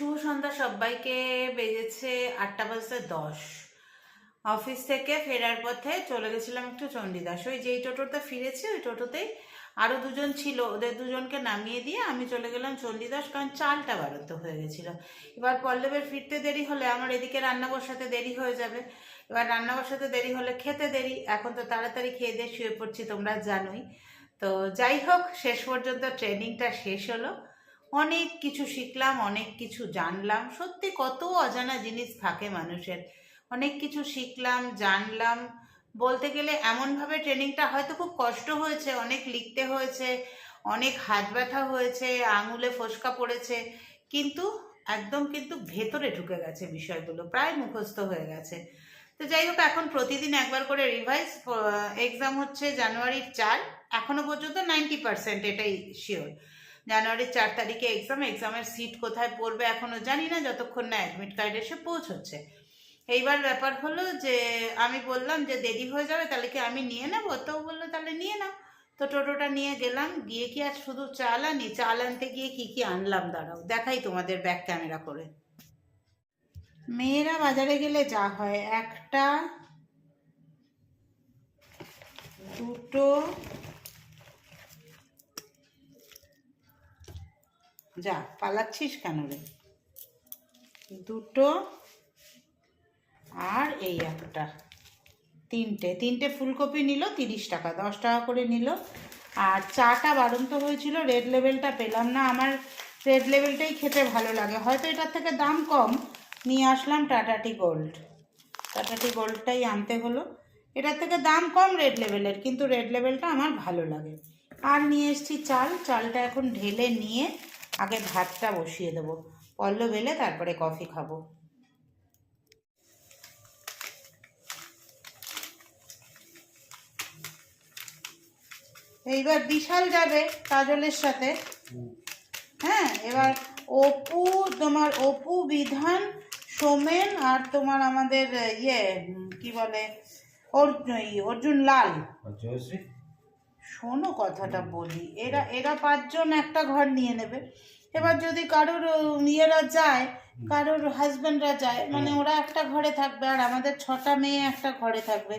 শুভ সন্ধ্যা সবাইকে। বেজেছে আটটা বাজতে দশ। অফিস থেকে ফেরার পথে চলে গেছিলাম একটু চণ্ডীদাস। ওই যেই টোটোতে ফিরেছি, ওই টোটোতেই আরও দুজন ছিল। ওদের দুজনকে নামিয়ে দিয়ে আমি চলে গেলাম চণ্ডীদাস কারণ চালটা বাড়াতে হয়ে গেছিল। এবার পল্লবের ফিরতে দেরি হলে আমার এদিকে রান্না বসাতে দেরি হয়ে যাবে। এবার রান্না বসাতে দেরি হলে খেতে দেরি। এখন তো তাড়াতাড়ি খেয়ে দিয়ে শুয়ে পড়ছি, তোমরা জানোই। তো যাই হোক, শেষ পর্যন্ত ট্রেনিংটা শেষ হলো। অনেক কিছু শিখলাম, অনেক কিছু জানলাম। সত্যি কত অজানা জিনিস থাকে মানুষের। অনেক কিছু শিখলাম, জানলাম। বলতে গেলে এমনভাবে ট্রেনিংটা হয়তো খুব কষ্ট হয়েছে, অনেক লিখতে হয়েছে, অনেক হাত ব্যথা হয়েছে, আঙুলে ফোসকা পড়েছে, কিন্তু একদম কিন্তু ভেতরে ঢুকে গেছে বিষয়গুলো, প্রায় মুখস্থ হয়ে গেছে। তো যাই হোক, এখন প্রতিদিন একবার করে রিভাইজ এক্সাম হচ্ছে জানুয়ারির চার। এখনও পর্যন্ত নাইনটি পার্সেন্ট এটাই শিওর জানুয়ারির চার তারিখে এক্সাম এক্সামের সিট কোথায় পড়বে এখনও জানি না, যতক্ষণ না অ্যাডমিট কার্ড এসে পৌঁছচ্ছে। এইবার ব্যাপার হলো যে, আমি বললাম যে দেরি হয়ে যাবে, তাহলে কি আমি নিয়ে নেব? তো বলল, তাহলে নিয়ে নাও। তো টোটোটা নিয়ে গেলাম, গিয়ে কি আর শুধু চাল আনি? চাল আনতে গিয়ে কি কি আনলাম? দাঁড়াও, দেখাই তোমাদের ব্যাক ক্যামেরা করে। মেয়েরা বাজারে গেলে যা হয়, একটা, দুটো যা, পালাচ্ছিস কেন রে? দুটো আর এই একটা। তিনটে তিনটে ফুলকপি নিল, তিরিশ টাকা, দশ টাকা করে নিল। আর চাটা বাড়ন্ত হয়েছিল রেড লেভেলটা পেলাম না। আমার রেড লেভেলটাই খেতে ভালো লাগে। হয়তো এটার থেকে দাম কম। নিয়ে আসলাম টাটাটি গোল্ড। টাটাটি গোল্ডটাই আনতে হলো। এটার থেকে দাম কম রেড লেভেলের কিন্তু রেড লেভেলটা আমার ভালো লাগে। আর নিয়ে এসেছি চাল। চালটা এখন ঢেলে নিয়ে আগে ভাতটা বসিয়ে দেবো। পল্ল বেলে তারপরে কফি খাব। এইবার বিশাল যাবে কাজলের সাথে। হ্যাঁ এবার অপু, তোমার অপু বিধান, সোমেন আর তোমার আমাদের ইয়ে কি বলে, অর্জুন লাল। জয়শ্রী? শোনো কথাটা বলি। এরা এরা পাঁচজন একটা ঘর নিয়ে নেবে। এবার যদি কারোর ইয়েরা যায় কারোর হাজব্যান্ডরা যায় মানে ওরা একটা ঘরে থাকবে আর আমাদের ছটা মেয়ে একটা ঘরে থাকবে।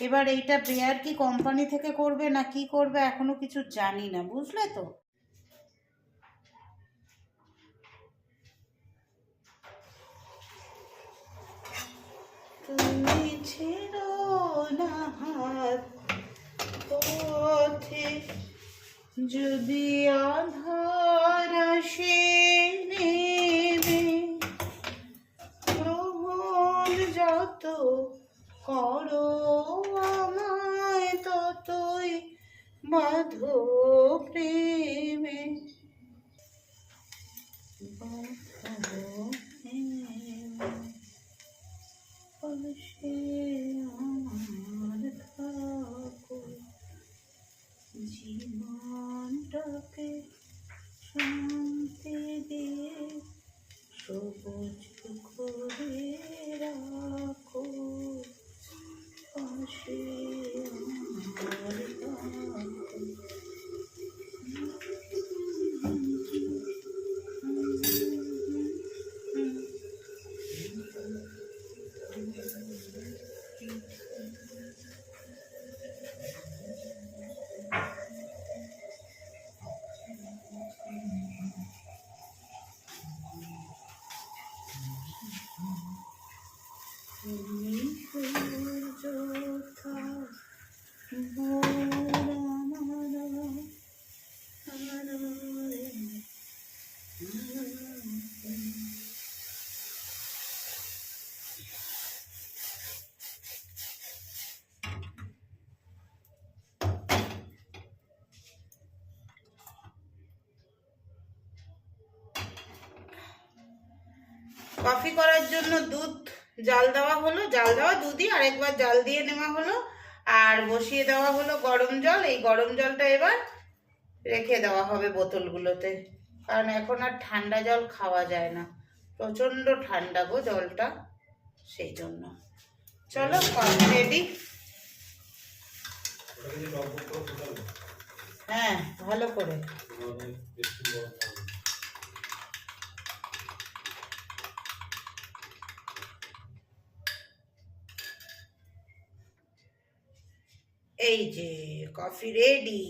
এবার এইটা বেয়ার কি কোম্পানি থেকে করবে না কি করবে এখনও কিছু জানি না বুঝলে তো? তুমি ছেড়ো না হাত পথে যদি আধার আসে নেবে গ্রহণ যত করো আমায় ততই বাঁধো প্রেমে। বাঁধো প্রেমে happy. Mm. কফি করার জন্য দুধ, জাল দেওয়া হলো। জাল দেওয়া দুধই আরেকবার জাল দিয়ে নেওয়া হলো। আর বসিয়ে দেওয়া হলো গরম জল। এই গরম জলটা এবার রেখে দেওয়া হবে বোতলগুলোতে। কারণ এখন আর ঠান্ডা জল খাওয়া যায় না। প্রচণ্ড ঠান্ডা গো জলটা সেই জন্য। চলো, কফি রেডি হ্যাঁ ভালো করে। এই যে কফি রেডি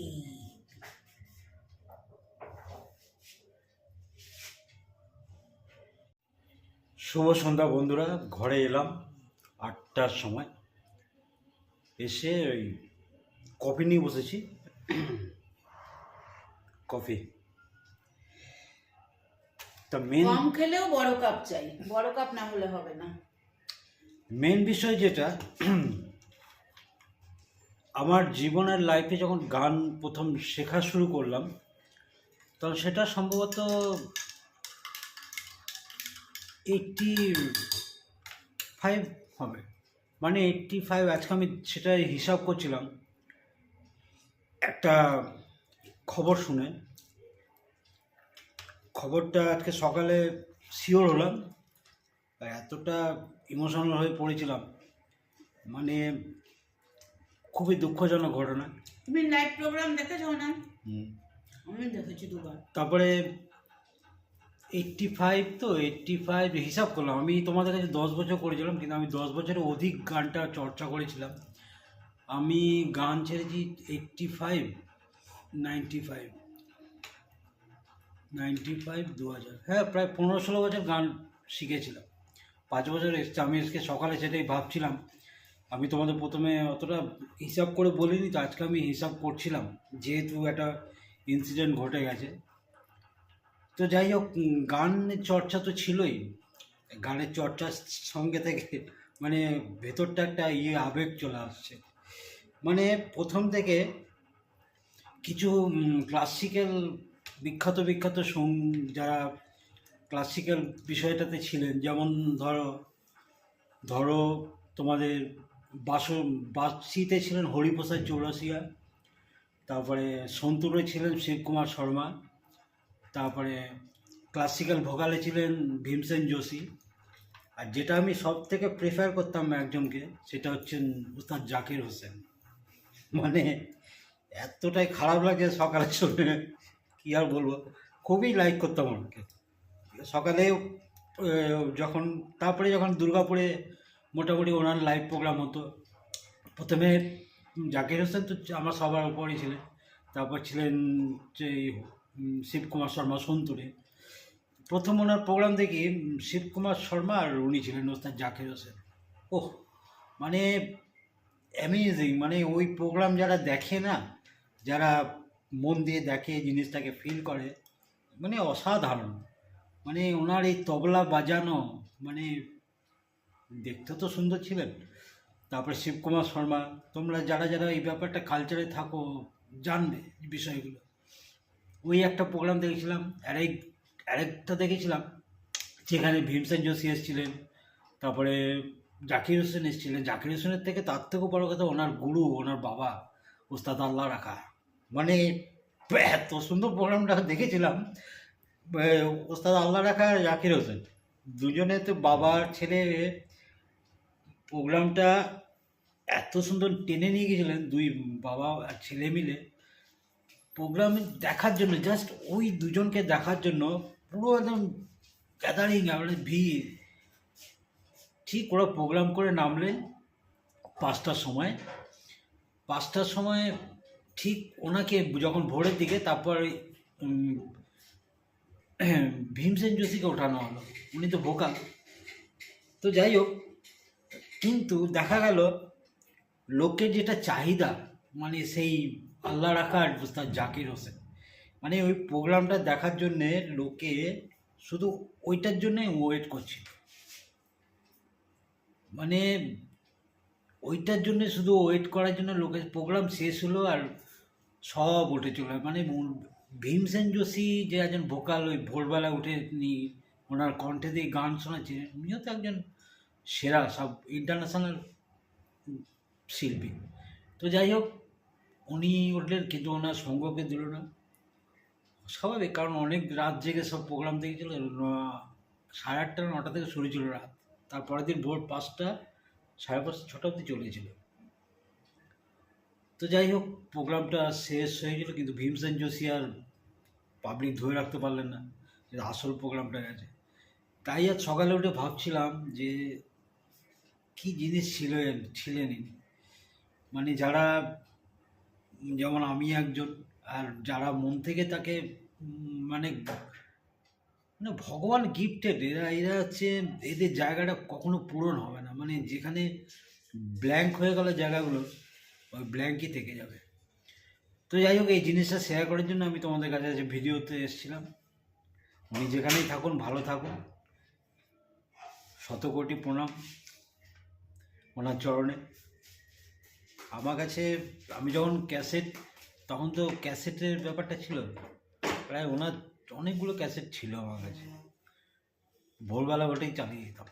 শুভ সন্ধ্যা বন্ধুরা ঘরে এলাম আটটার সময়। এসে ওই কফি নিয়ে বসেছি। কফি তা মেন কম খেলেও বড় কাপ চাই। বড় কাপ না হলে হবে না। মেন বিষয় যেটা আমার জীবনের লাইফে যখন গান প্রথম শেখা শুরু করলাম তখন সেটা সম্ভবত এইটটি ফাইভ হবে। মানে এইটটি ফাইভ আজকে আমি সেটা হিসাব করছিলাম। একটা খবর শুনে। খবরটা আজকে সকালে শিওর হলাম। এতটা ইমোশনাল হয়ে পড়েছিলাম। মানে খুবই দুঃখজনক ঘটনা। তুমি লাইভ প্রোগ্রাম দেখেছ না? আমি দেখেছি দুবার। তারপরে এইটটি ফাইভ তো এইটটি ফাইভ হিসাব করলাম। আমি তোমাদের কাছে দশ বছর করেছিলাম কিন্তু আমি দশ বছরের অধিক গানটা চর্চা করেছিলাম। আমি গান ছেড়েছি eighty five ninety five ninety five দু হাজার হ্যাঁ প্রায় পনেরো ষোলো বছর গান শিখেছিলাম। পাঁচ বছর এসছে আমি আজকে সকালে সেটাই ভাবছিলাম। আমি তোমাদের প্রথমে অতটা হিসাব করে বলিনি, তো আজকে আমি হিসাব করছিলাম, যেহেতু একটা ইনসিডেন্ট ঘটে গেছে। তো যাই হোক গানের চর্চা তো ছিলই। গানের চর্চার সঙ্গে থেকে মানে ভেতরটা একটা ইয়ে আবেগ চলে আসছে। মানে প্রথম থেকে কিছু ক্লাসিক্যাল বিখ্যাত বিখ্যাত সং, যারা ক্লাসিক্যাল বিষয়টাতে ছিলেন, যেমন ধরো ধরো তোমাদের বাস বাসিতে ছিলেন হরিপ্রসাদ চৌরাসিয়া তারপরে সন্তুরে ছিলেন শিবকুমার শর্মা, তারপরে ক্লাসিক্যাল ভোকালে ছিলেন ভীমসেন যোশী। আর যেটা আমি সব থেকে প্রেফার করতাম একজনকে, সেটা হচ্ছেন উস্তাদ জাকির হোসেন। মানে এতটাই খারাপ লাগে সকালে শুনে কী আর বলব? খুবই লাইক করতাম ওনাকে সকালে যখন, তারপরে যখন দুর্গাপুরে মোটামুটি ওনার লাইভ প্রোগ্রাম হতো। প্রথমে জাকির হোসেন তো আমার সবার উপরই ছিলেন। তারপর ছিলেন যে শিবকুমার শর্মা সন্তুরে। প্রথম ওনার প্রোগ্রাম দেখি শিবকুমার শর্মা আর উনি ছিলেন ওস্তাদ জাকির হোসেন। ওহ মানে অ্যামেজিং মানে ওই প্রোগ্রাম যারা দেখে না, যারা মন দিয়ে দেখে, জিনিসটাকে ফিল করে মানে অসাধারণ। মানে ওনার এই তবলা বাজানো মানে দেখতে তো সুন্দর ছিলেন। তারপরে শিবকুমার শর্মা, তোমরা যারা যারা এই ব্যাপারটা কালচারে থাকো, জানবে বিষয়গুলো। ওই একটা প্রোগ্রাম দেখেছিলাম, আরেক, আরেকটা দেখেছিলাম, যেখানে ভীমসেন যোশী এসেছিলেন, তারপরে জাকির হোসেন এসেছিলেন। জাকির হোসেনের থেকে তার থেকেও বড় কথা, ওনার গুরু, ওনার বাবা, ওস্তাদ আল্লাহ রাখা। মানে এত সুন্দর প্রোগ্রামটা দেখেছিলাম ওস্তাদ আল্লাহ রাখা জাকির হোসেন। দুজনে তো বাবার ছেলে প্রোগ্রামটা এত সুন্দর টেনে নিয়ে গেছিলেন দুই বাবা আর ছেলে মিলে। প্রোগ্রাম দেখার জন্য জাস্ট ওই দুজনকে দেখার জন্য পুরো একদম গ্যাদারিং আমাদের ভিড়। ঠিক ওরা প্রোগ্রাম করে নামলেন পাঁচটার সময়। পাঁচটার সময় ঠিক ওনাকে যখন ভোরের দিকে তারপর ভীমসেন যোশীকে ওঠানো হলো। উনি তো ভোকাল। তো যাই হোক কিন্তু দেখা গেল, লোকের যেটা চাহিদা মানে সেই আল্লাহ রাখার তার জাকির হোসেন মানে ওই প্রোগ্রামটা দেখার জন্যে লোকে শুধু ওইটার জন্যে ওয়েট করছিল। মানে ওইটার জন্য শুধু ওয়েট করার জন্য লোকের প্রোগ্রাম শেষ হলো আর সব উঠে চলে মানে ভীমসেন যোশী যে একজন ভোকাল, ওই ভোরবেলা উঠে নি ওনার কণ্ঠে দিয়ে গান শোনাচ্ছে উনিও তো একজন সেরা সব ইন্টারন্যাশনাল শিল্পী। তো যাই হোক, উনি উঠলেন, কিন্তু ওনার সঙ্গকে দিল না। স্বাভাবিক, কারণ অনেক রাত জেগে সব প্রোগ্রাম দেখেছিল। সাড়ে আটটা, নটা থেকে শুরু ছিল রাত। তারপরের দিন ভোর পাঁচটা, সাড়ে পাঁচটা ছটা অবধি চলেছিল। তো যাই হোক প্রোগ্রামটা শেষ হয়েছিল, কিন্তু ভীমসেন যোশী আর পাবলিক ধরে রাখতে পারলেন না। যে আসল প্রোগ্রামটা গেছে তাই আজ সকালে উঠে ভাবছিলাম যে কি জিনিস ছিল ছিলেন মানে যারা, যেমন আমি একজন, আর যারা মন থেকে তাকে মানে মানে ভগবান গিফটেড এরা এরা হচ্ছে, এদের জায়গাটা কখনো পূরণ হবে না। মানে যেখানে ব্ল্যাঙ্ক হয়ে গেল জায়গাগুলো, ওই ব্ল্যাঙ্কই থেকে যাবে। তো যাই হোক, এই জিনিসটা শেয়ার করার জন্য আমি তোমাদের কাছে আজ ভিডিওতে এসেছিলাম। উনি যেখানেই থাকুন, ভালো থাকুন। শতকোটি প্রণাম। ওনার চরণে। আমার কাছে, আমি যখন ক্যাসেট, তখন তো ক্যাসেটের ব্যাপারটা ছিল প্রায় ওনার অনেকগুলো ক্যাসেট ছিল আমার কাছে। ভোরবেলা ওটাই চালিয়ে দিতাম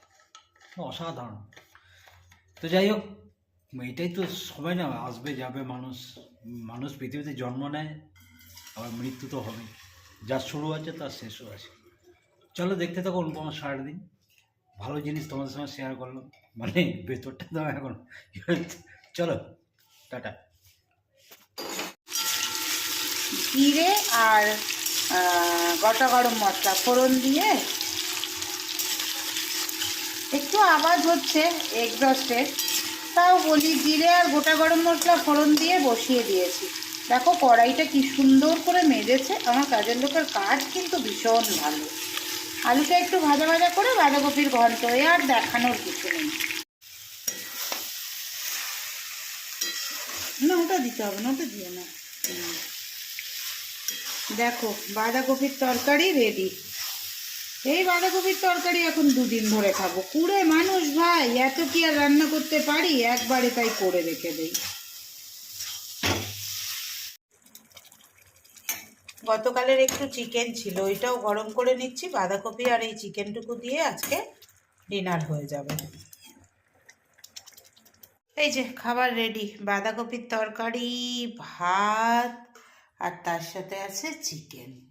অসাধারণ। তো যাই হোক, এটাই তো সময় না, আসবে, যাবে, মানুষ মানুষ পৃথিবীতে জন্ম নেয়, আবার মৃত্যু তো হবে যা শুরু আছে, তার শেষও আছে। চলো দেখতে থাকো অনুপমা সারাদিন। ভালো জিনিস তোমাদের সঙ্গে শেয়ার করলাম। মানে ভেতরটা দাও এখন। চলো, টাটা। জিরে আর গোটা গরম মশলা, ফোড়ন দিয়ে একটু আওয়াজ হচ্ছে এগজস্টের তাও বলি জিরে আর গোটা গরম মশলা, ফোড়ন দিয়ে বসিয়ে দিয়েছি। দেখো কড়াইটা কি সুন্দর করে মেজেছে। আমার কাজের লোকের কাজ কিন্তু ভীষণ ভালো। আলুটা একটু ভাজা ভাজা করে বাঁধাকপির ঘন্ট, এ আর দেখানোর কিছু নেই। না, ওটা দিতে হবে না, ওটা দিয়ে না। দেখো, বাঁধাকপির তরকারি রেডি এই বাঁধাকপির তরকারি এখন দুদিন ধরে খাব। কুড়ে মানুষ ভাই, এত কি আর রান্না করতে পারি? একবারে তাই করে রেখে দেই। গতকালের একটু চিকেন ছিল, ওইটাও গরম করে নিচ্ছি, বাঁধাকপি আর এই চিকেনটুকু দিয়ে আজকে ডিনার হয়ে যাবে। এই যে, খাবার রেডি বাঁধাকপির তরকারি, ভাত, আর তার সাথে আছে চিকেন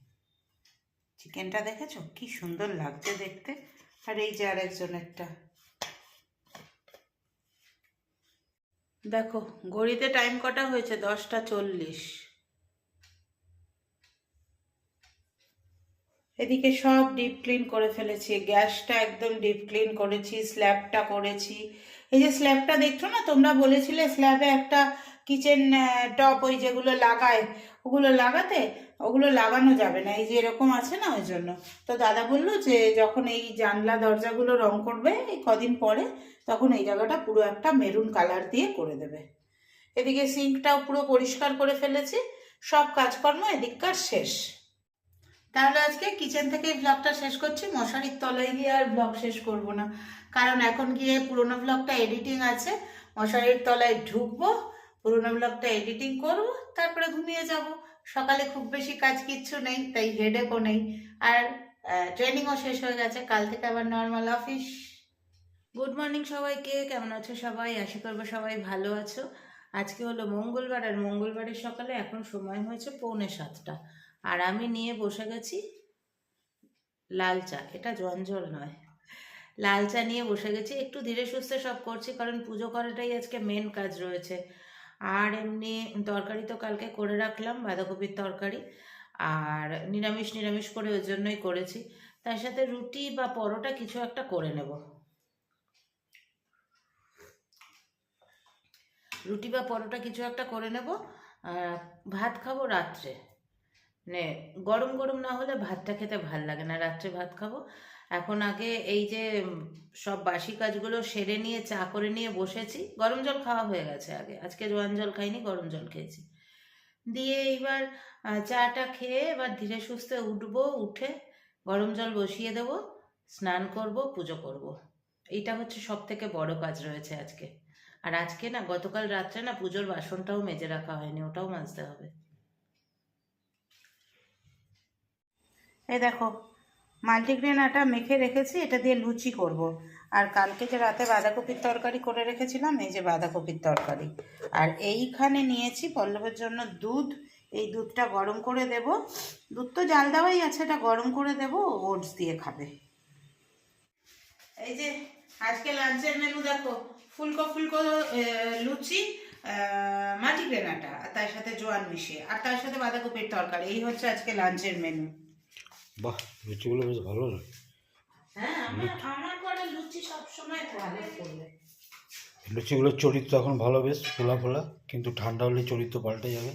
চিকেনটা দেখেছ? কি সুন্দর লাগছে দেখতে। আর এই যে আরেকজনেরটা। দেখো, ঘড়িতে টাইম কটা হয়েছে? দশটা চল্লিশ। এদিকে সব ডিপ ক্লিন করে ফেলেছি, গ্যাসটা একদম ডিপ ক্লিন করেছি স্ল্যাবটা করেছি। এই যে স্ল্যাবটা দেখছ না, তোমরা বলেছিলে স্ল্যাবে একটা কিচেন টপ ওই যেগুলো লাগায়, ওগুলো লাগাতে ওগুলো লাগানো যাবে না, এই যে এরকম আছে না ওই জন্য। তো দাদা বলল যে যখন এই জানলা দরজাগুলো রং করবে এই কদিন পরে, তখন এই জায়গাটা পুরো একটা মেরুন কালার দিয়ে করে দেবে। এদিকে সিঙ্কটাও পুরো পরিষ্কার করে ফেলেছি, সব কাজকর্ম এদিককার শেষ। তাহলে আজকে কিচেন থেকে ব্লগটা শেষ করছি। মশারির তলায় গিয়ে আর ব্লগ শেষ করব না। কারণ এখন গিয়ে পুরোনো ব্লগটা এডিটিং আছে। মশারির তলায় ঢুকবো, পুরোনো ব্লগটা এডিটিং করব, তারপরে ঘুমিয়ে যাব। সকালে খুব বেশি কাজ কিচ্ছু নেই, তাই হেডেকও নেই। আর ট্রেনিংও শেষ হয়ে গেছে। কাল থেকে আবার নর্মাল অফিস গুড মর্নিং সবাইকে, কেমন আছো সবাই? আশা করব সবাই ভালো আছো। আজকে হলো মঙ্গলবার, আর মঙ্গলবারের সকালে এখন সময় হয়েছে পৌনে সাতটা। আর আমি নিয়ে বসে গেছি লাল চা। এটা জঞ্জল নয়। লাল চা নিয়ে বসে গেছি। একটু ধীরে সুস্থে সব করছি, কারণ পুজো করাটাই আজকে মেন কাজ রয়েছে। আর এমনি তরকারি তো কালকে করে রাখলাম, বাঁধাকপির তরকারি। আর নিরামিষ নিরামিষ করে ওই জন্যই করেছি। তার সাথে রুটি বা পরোটা কিছু একটা করে নেব। রুটি বা পরোটা কিছু একটা করে নেব। ভাত খাব রাত্রে। মানে গরম গরম না হলে ভাতটা খেতে ভালো লাগে না। রাত্রে ভাত খাব। এখন আগে এই যে সব বাসি কাজগুলো সেরে নিয়ে, চা করে নিয়ে বসেছি। গরম জল খাওয়া হয়ে গেছে আগে। আজকে জোয়ান জল খাইনি, গরম জল খেয়েছি। দিয়ে এইবার চাটা খেয়ে এবার ধীরে সুস্থে উঠবো, উঠে গরম জল বসিয়ে দেব, স্নান করব, পুজো করব। এইটা হচ্ছে সব থেকে বড় কাজ রয়েছে আজকে। আর আজকে না, গতকাল রাত্রে না পুজোর বাসনটাও মেজে রাখা হয়নি, ওটাও মাজতে হবে। এই দেখো মাল্টিগ্রেন আটা মেখে রেখেছি, এটা দিয়ে লুচি করব। আর কালকে যে রাতে বাঁধাকপির তরকারি করে রেখেছিলাম, এই যে বাঁধাকপির তরকারি। আর এইখানে নিয়েছি পল্লবের জন্য দুধ। এই দুধটা গরম করে দেব। দুধ তো জাল দেওয়াই আছে, এটা গরম করে দেব ওটস দিয়ে খাবে। এই যে, আজকে লাঞ্চের মেনু দেখো, ফুলকো ফুলকো লুচি মাল্টিগ্রেন আটা আর তার সাথে জোয়ান মিশিয়ে, আর তার সাথে বাঁধাকপির তরকারি। এই হচ্ছে আজকে লাঞ্চের মেনু বাহ লুচিগুলো বেশ ভালো না হ্যাঁ লুচিগুলোর চরিত্র এখন ভালো বেশ ফোলা ফোলা কিন্তু ঠান্ডা হলে চরিত্র পাল্টে যাবে।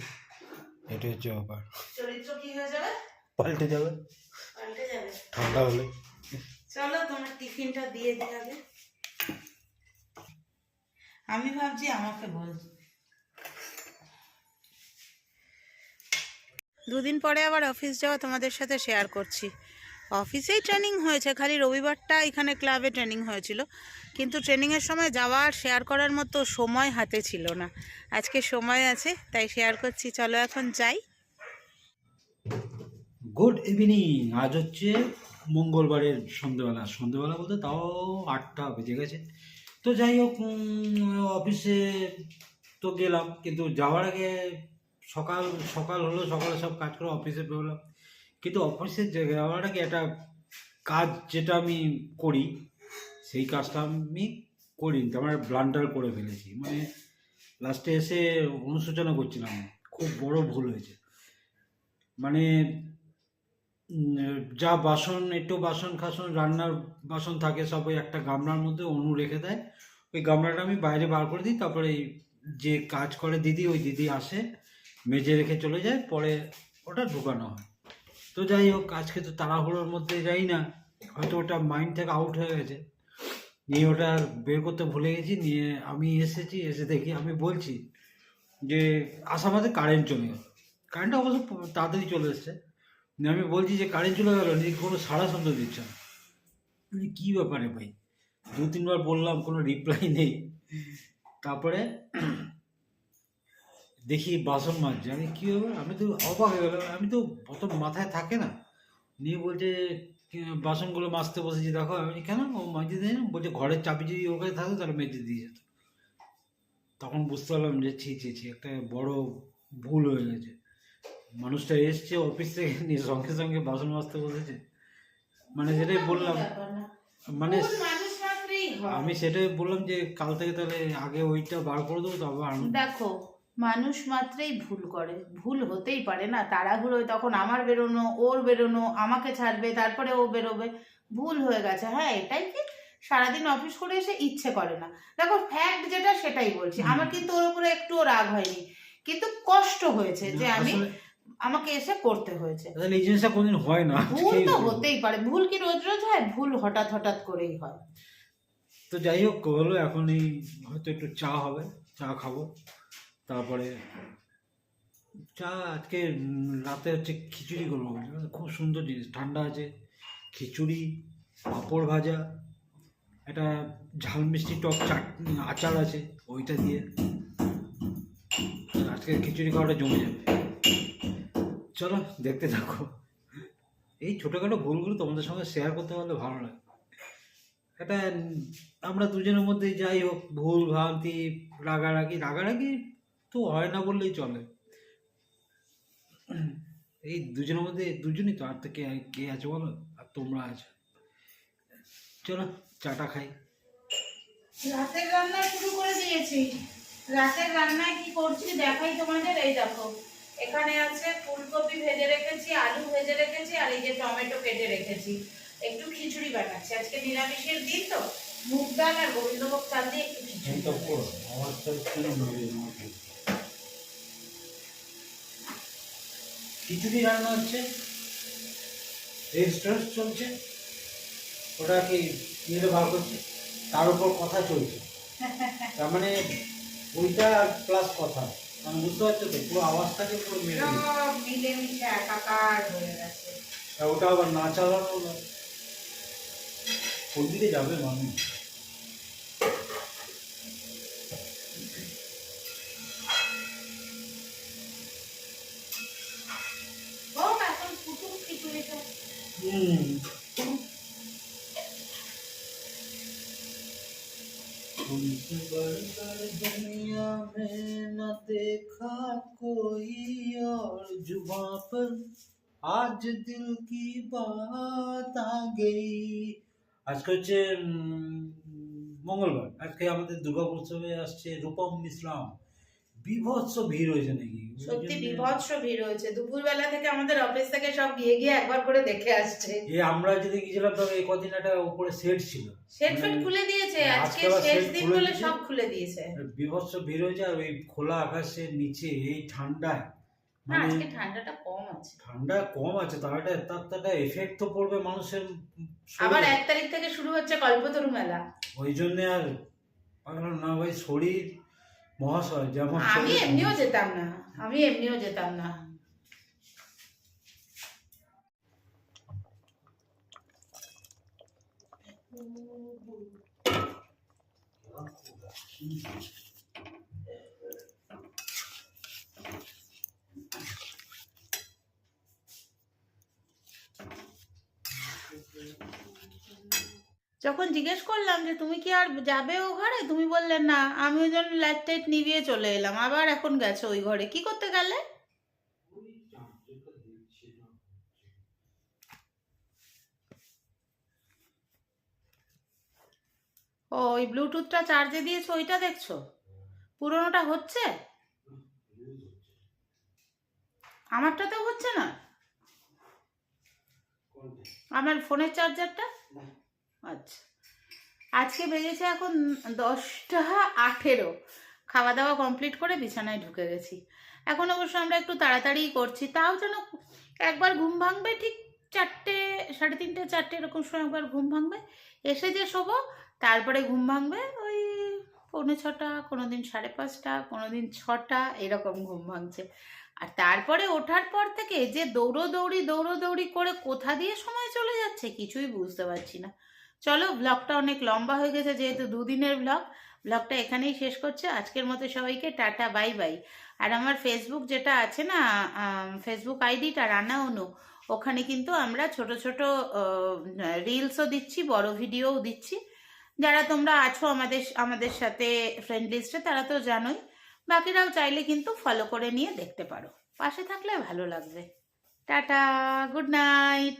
এটা হচ্ছে ব্যাপার। চরিত্র কি হয়ে যাবে? পাল্টে যাবে। পাল্টে যাবে। ঠান্ডা হলে। চলো তোমার টিফিনটা দিয়ে আমি ভাবছি আমাকে বল দুদিন পরে আবার অফিস যাওয়া তোমাদের সাথে শেয়ার করছি। অফিসেই ট্রেনিং হয়েছে, খালি রবিবারটা এখানে ক্লাবে ট্রেনিং হয়েছিল। কিন্তু ট্রেনিংয়ের সময় যাওয়া আর শেয়ার করার মতো সময় হাতে ছিল না। আজকে সময় আছে, তাই শেয়ার করছি। চলো এখন যাই। গুড ইভিনিং আজ হচ্ছে মঙ্গলবারের সন্ধ্যেবেলা সন্ধ্যেবেলা বলতে তাও আটটা বেজে গেছে। তো যাই হোক অফিসে তো গেলাম, কিন্তু যাওয়ার আগে সকাল সকাল হলো, সকালে সব কাজ করে অফিসে বেরোলাম। কিন্তু অফিসে যে- যাওয়ার আগে একটা কাজ যেটা আমি করি, সেই কাজটা আমি করিনি আমার ব্লান্ডার করে ফেলেছি। মানে লাস্টে এসে অনুশোচনা করছিলাম, খুব বড় ভুল হয়েছে। মানে যা বাসন, একটু বাসন খাসন, রান্নার বাসন থাকে, সব ওই একটা গামলার মধ্যে অনু রেখে দেয়। ওই গামলাটা আমি বাইরে বার করে দিই, তারপরে যে কাজ করে দিদি, ওই দিদি আসে মেজে রেখে চলে যায়, পরে ওটা ঢুকানো হয়। তো যাই হোক, আজকে তো তাড়াহুড়োর মধ্যে যাই না, হয়তো ওটা মাইন্ড থেকে আউট হয়ে গেছে। নিয়ে ওটা বের করতে ভুলে গেছি, নিয়ে আমি এসেছি, এসে দেখি, আমি বলছি যে আসা আসামাতে কারেন্ট চলে গেল। কারেন্টটা অবশ্য তাড়াতাড়ি চলে এসছে। আমি বলছি যে কারেন্ট চলে গেল নিয়ে কোনো সাড়া শব্দ দিচ্ছে না। কী ব্যাপারে ভাই? দু তিনবার বললাম, কোনো রিপ্লাই নেই। তারপরে দেখি বাসন মাজছে। আমি কী হবে? আমি তো অবাক হয়ে গেলাম। আমি তো অত মাথায় থাকে না। নিয়ে বলছে "কি- বাসনগুলো মাজতে বসেছি দেখো। আমি কেন? ও মাঝে দিয়ে না?" বলছে ঘরের চাবি যদি ওখানে থাকতো তাহলে মেজে দিয়ে যেত। তখন বুঝতে পারলাম যে ছি ছি ছি একটা বড় ভুল হয়ে গেছে। মানুষটা এসছে অফিস থেকে নিয়ে সঙ্গে সঙ্গে বাসন মাজতে বসেছে। মানে যেটাই বললাম। মানে আমি সেটাই বললাম যে কাল থেকে তাহলে আগে ওইটা বার করে দেবো তারপর আমি দেখো মানুষ মাত্রেই ভুল করে। ভুল হতেই পারে না। তাড়াহুড়োয় তখন আমার বেরোনো ওর বেরোনো আমাকে ছাড়বে তারপরে ও বেরোবে। ভুল হয়ে গেছে। হ্যাঁ এটাই কি? সারাদিন অফিস করে এসে ইচ্ছে করে না। দেখো ফ্যাক্ট যেটা সেটাই বলছি। আমার কিন্তু ওর উপরে একটুও রাগ হয়নি। কিন্তু কষ্ট হয়েছে যে আমি আমাকে এসে করতে হয়েছে। এই জিনিসটা কোনদিন হয় না। ভুল তো হতেই পারে। ভুল কি রোজ রোজ হয়? ভুল হঠাৎ হঠাৎ করেই হয়। তো যাই হোক হলো এখন এই হয়তো একটু চা হবে। চা খাব। তারপরে চা আজকে রাতে হচ্ছে খিচুড়ি করব খুব সুন্দর জিনিস, ঠান্ডা আছে, খিচুড়ি, পাঁপড় ভাজা, একটা ঝাল মিষ্টি টক চাটনি আচার আছে, ওইটা দিয়ে আজকে খিচুড়ি খাওয়াটা জমে যাবে। চলো, দেখতে থাকো। এই ছোটোখাটো ভুলগুলো তোমাদের সঙ্গে শেয়ার করতে পারলে ভালো লাগে। এটা আমরা দুজনের মধ্যে যাই হোক, ভুল, ভ্রান্তি, রাগারাগি রাগারাগি তো হয় না বললেই চলে। এই দুজনের মধ্যে দুজনই তো আর তো কে কে আছে বলো? আর তোমরা আছো। চলো চাটা খাই। রাতের রান্না শুরু করে দিয়েছি। রাতের রান্নায় কি করছি দেখাই তোমাদের? এই দেখো এখানে আছে ফুলকপি ভেজে রেখেছি আলু ভেজে রেখেছি আর এই যে টমেটো কেটে রেখেছি। একটু খিচুড়ি বানাচ্ছি। আজকে নিরামিষের দিন তো। মুগ ডাল আর গোবিন্দভোগ চাল দিয়ে একটু খিচুড়ি খিচুড়ি রান্না হচ্ছে রেজিস্টার চলছে ওটা কি নিয়ে বার করছে তার উপর কথা চলছে। তার মানে ওইটা প্লাস কথা। মানে বুঝতে পারছ তো পুরো আওয়াজটাকে পুরো মেরে মিলেমিশে একাকার হয়ে গেছে। ওটা আবার না চালানো কোন দিকে যাবে মানুষ? হুম तुमसे बढ़कर दुनिया में न देखा कोई और जुबा पर आज दिल की बात आ गई আজকে হচ্ছে উম, মঙ্গলবার আজকে আমাদের দুর্গা উৎসবে আসছে রূপম ইসলাম বিভৎস ভিড় হয়েছে নাকি? সত্যি বিভৎস ভিড় হয়েছে। দুপুরবেলা থেকে আমাদের অফিস থেকে সব গিয়ে গিয়ে একবার করে দেখে আসছে। এই আমরা যদি গেছিলাম তবে এই কদিন একটা উপরে সেট ছিল। শেড ফেড মানে খুলে দিয়েছে। আজকে আজকে শেষ দিন বলে সব খুলে দিয়েছে। বিভৎস ভিড় হয়েছে আর ওই খোলা আকাশের নিচে এই ঠান্ডায়। মানে আজকে ঠান্ডাটা কম আছে। ঠান্ডা কম আছে তার একটা তার এফেক্ট তো পড়বে মানুষের আবার এক তারিখ থেকে শুরু হচ্ছে কল্পতরু মেলা। ওই জন্য আর না ভাই শরীর মহাশয় যেমন আমি শরীর এমনিও যেতাম না আমি এমনিও যেতাম না। যখন জিজ্ঞেস করলাম যে, তুমি কি আর যাবে ও ঘরে? তুমি বললে না, আমি ওই জন্য লাইট টাইট নিভিয়ে চলে এলাম, আবার এখন গেছো ওই ঘরে। কি করতে গেলে? ও, ওই ব্লুটুথটা চার্জে দিয়েছ, ওইটা দেখছ? পুরোনোটা হচ্ছে? আমারটাতেও হচ্ছে না? আমার ফোনের চার্জারটা আচ্ছা। আজকে বেজেছে এখন দশটা আঠেরো। খাওয়া দাওয়া কমপ্লিট করে বিছানায় ঢুকে গেছি। এখন অবশ্য আমরা একটু তাড়াতাড়িই করছি। তাও যেন একবার ঘুম ভাঙবে ঠিক চারটে, সাড়ে তিনটে, চারটে এরকম সময় একবার ঘুম ভাঙবে। এসে যে শোবো, তারপরে ঘুম ভাঙবে ওই পৌনে ছটা কোনো দিন সাড়ে পাঁচটা কোনো দিন ছটা এরকম ঘুম ভাঙছে। আর তারপরে ওঠার পর থেকে যে দৌড়ো দৌড়ি দৌড়ো দৌড়ি করে কোথা দিয়ে সময় চলে যাচ্ছে কিছুই বুঝতে পারছি না। চলো ব্লগটা অনেক লম্বা হয়ে গেছে যেহেতু দুদিনের ব্লগ ব্লগটা এখানেই শেষ করছে। আজকের মতো সবাইকে টাটা, বাই বাই। আর আমার ফেসবুক যেটা আছে না ফেসবুক আইডিটা রান্না অনু, ওখানে কিন্তু আমরা ছোট ছোট রিলসও দিচ্ছি, বড় ভিডিওও দিচ্ছি। যারা তোমরা আছো আমাদের আমাদের সাথে ফ্রেন্ড লিস্টে তারা তো জানোই। বাকিরাও চাইলে কিন্তু ফলো করে নিয়ে দেখতে পারো। পাশে থাকলে ভালো লাগবে। Tata good night